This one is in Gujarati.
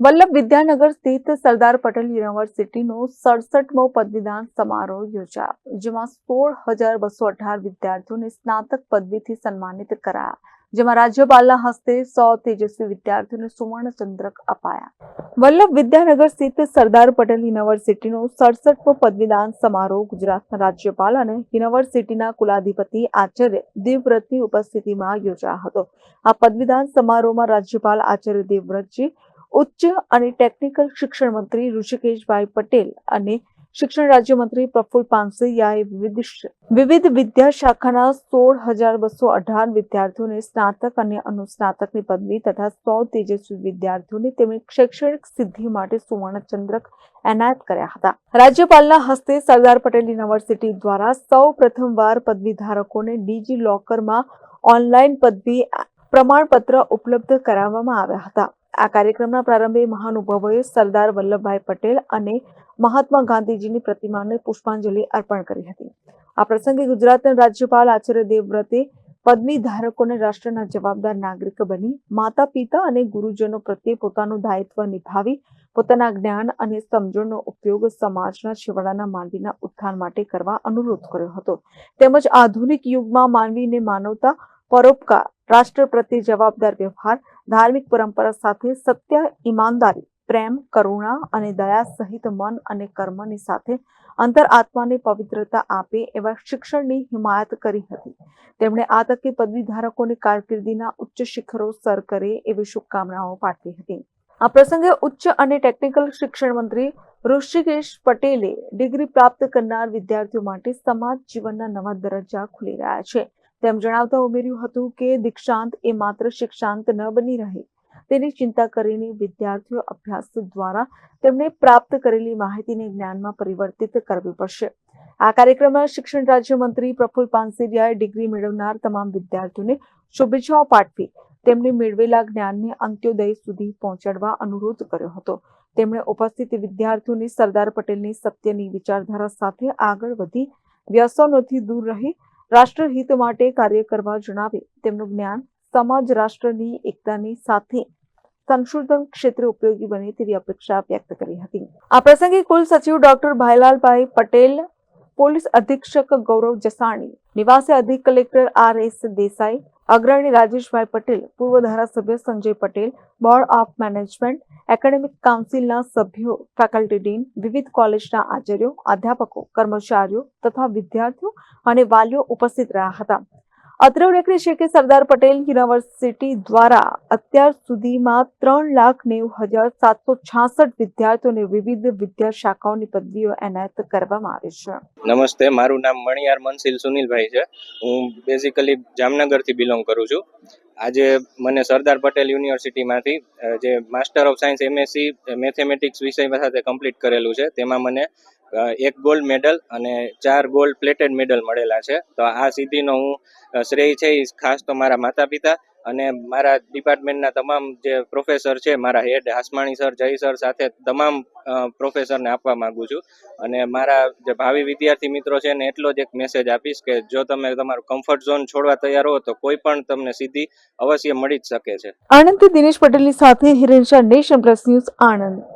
વલ્લભ વિદ્યાનગર સ્થિત સરદાર પટેલ યુનિવર્સિટીનો સડસઠમો પદવીદાન સમારોહ યોજાયો, જેમાં સોળ હજાર બસો અઢાર વિદ્યાર્થીઓને સ્નાતક પદવીથી સન્માનિત કરાયા, જેમાં રાજ્યપાલના હસ્તે સો તેજસ્વી વિદ્યાર્થીઓને સુવર્ણ ચંદ્રક અપાયા. વલ્લભ વિદ્યાનગર સ્થિત સરદાર પટેલ યુનિવર્સિટીનો સડસઠમો પદવીદાન સમારોહ ગુજરાતના રાજ્યપાલ અને યુનિવર્સિટીના કુલાધિપતિ આચાર્ય દેવવ્રતની ઉપસ્થિતિમાં યોજાયો હતો. આ પદવીદાન સમારોહમાં રાજ્યપાલ આચાર્ય દેવવ્રતજી ઉચ્ચ અને ટેકનિકલ શિક્ષણ મંત્રી ઋષિકેશભાઈ પટેલ અને શિક્ષણ રાજ્યમંત્રી પ્રફુલ પાનસૈયાએ વિવિધ વિવિધ વિદ્યા શાખાના સોળ હજાર બસો અઢાર વિદ્યાર્થીઓને સ્નાતક અને અનુસ્નાતકની પદવી તથા સો તેજસ્વી વિદ્યાર્થીઓને તેમની શૈક્ષણિક સિદ્ધિ માટે સુવર્ણ ચંદ્રક એનાયત કર્યા હતા. રાજ્યપાલના હસ્તે સરદાર પટેલ યુનિવર્સિટી દ્વારા સૌ પ્રથમવાર પદવી ધારકોને ડીજી લોકરમાં ઓનલાઈન પદવી પ્રમાણપત્ર ઉપલબ્ધ કરાવવામાં આવ્યા હતા. આ કાર્યક્રમના પ્રારંભે મહાનુભાવોએ સરદાર વલ્લભભાઈ પટેલ અને મહાત્મા ગાંધીજીની પ્રતિમાને પુષ્પાંજલિ અર્પણ કરી હતી. આ પ્રસંગે ગુજરાતના રાજ્યપાલ આચાર્ય દેવવ્રતે પદવી ધારકોને રાષ્ટ્રના જવાબદાર નાગરિક બની, માતા પિતા અને ગુરુજનો પ્રત્યે પોતાનું દાયિત્વ નિભાવી, પોતાના જ્ઞાન અને સમજણનો ઉપયોગ સમાજના છેવાડાના માનવીના ઉત્થાન માટે કરવા અનુરોધ કર્યો હતો. તેમજ આધુનિક યુગમાં માનવીને માનવતા પરોપકાર, રાષ્ટ્ર પ્રત્યે જવાબદાર વ્યવહાર ધાર્મિક પરંપરા સાથે સત્ય, ઈમાનદારી, પ્રેમ, કરુણા અને દયા સહિત મન અને કર્મની સાથે અંતર આત્માને પવિત્રતા આપે એવા શિક્ષણની હિમાયત કરી હતી. તેમણે આ તકે પદવી ધારકોની કારકિર્દીના ઉચ્ચ શિખરો સર કરે એવી શુભકામનાઓ પાઠવી હતી. આ પ્રસંગે ઉચ્ચ અને ટેકનિકલ શિક્ષણ મંત્રી ઋષિકેશ પટેલે ડિગ્રી પ્રાપ્ત કરનાર વિદ્યાર્થીઓ માટે સમાજ જીવનના નવા દરજ્જા ખુલી રહ્યા છે. તેમ જણાવતા ઉમેર્યું હતું કે દીક્ષાંત એ માત્ર શિક્ષાંત ન બની રહે. તેની ચિંતા કરીને વિદ્યાર્થીઓ અભ્યાસ દ્વારા તેમણે પ્રાપ્ત કરેલી માહિતીને જ્ઞાનમાં પરિવર્તિત કરવી પડશે. આ કાર્યક્રમમાં શિક્ષણ રાજ્યમંત્રી પ્રફુલ પાનસેરિયાએ ડિગ્રી મેળવનાર તમામ વિદ્યાર્થીઓને શુભેચ્છાઓ પાઠવી, તેમને મેળવેલા જ્ઞાનને અંત્યોદય સુધી પહોંચાડવા અનુરોધ કર્યો હતો. તેમણે ઉપસ્થિત વિદ્યાર્થીઓને સરદાર પટેલની સત્યની વિચારધારા સાથે આગળ વધી, વ્યસનોથી દૂર રહી રાષ્ટ્રહિત માટે કાર્ય કરવા જણાવી તેમનું જ્ઞાન સમાજ રાષ્ટ્રની એકતાની સાથે સંશોધન ક્ષેત્રે ઉપયોગી બને તેવી અપેક્ષા વ્યક્ત કરી હતી. આ પ્રસંગે કુલ સચિવ ડોક્ટર ભાઈલાલભાઈ પટેલ, પોલીસ અધિક્ષક ગૌરવ જસાણી, નિવાસી અધિક કલેક્ટર આર એસ દેસાઈ અગ્રણી રાજેશભાઈ પટેલ, પૂર્વ ધારાસભ્ય Sanjay Patel, board of management, academic કાઉન્સિલના સભ્યો, ફેકલ્ટી ડીન, વિવિધ કોલેજના આચાર્યો, અધ્યાપકો, કર્મચારીઓ તથા વિદ્યાર્થીઓ અને વાલીઓ ઉપસ્થિત રહ્યા હતા. અત્રે ઉલ્લેખનીય છે કે સરદાર પટેલ યુનિવર્સિટી દ્વારા અત્યાર સુધીમાં ત્રણ લાખ નેવું હજાર સાતસો છાસઠ વિદ્યાર્થીઓને વિવિધ વિદ્યા શાખાઓની પદવીઓ એનાયત કરવામાં આવી છે. નમસ્તે, મારું નામ મણિયાર મનસિલ સુનિલભાઈ છે. હું બેઝિકલી જામનગરથી બિલોંગ કરું છું. આજે મને સરદાર પટેલ યુનિવર્સિટીમાંથી જે master of science MSc mathematics વિષય સાથે કમ્પ્લીટ કરેલું છે, તેમાં મને એક ગોલ્ડ મેડલ અને ચાર ગોલ્ડ પ્લેટેડ મેડલ મળેલા છે. તો આ સિદ્ધિનો હું શ્રેય છે ખાસ તો મારા માતા પિતા અને મારા ડિપાર્ટમેન્ટના તમામ જે પ્રોફેસર છે, મારા હેડ હાસમાણી સર જય સર સાથે તમામ પ્રોફેસરને આપવા માંગુ છું. અને મારા જે ભાવિ વિદ્યાર્થી મિત્રો છે ને એટલો જ એક મેસેજ આપીશ કે જો તમે તમારું કમ્ફર્ટ ઝોન છોડવા તૈયાર હો તો કોઈ પણ તમને સિદ્ધિ અવશ્ય મળી જ શકે છે. આણંદથી દિનેશ પટેલની સાથે Hiren Nation Plus News Anand.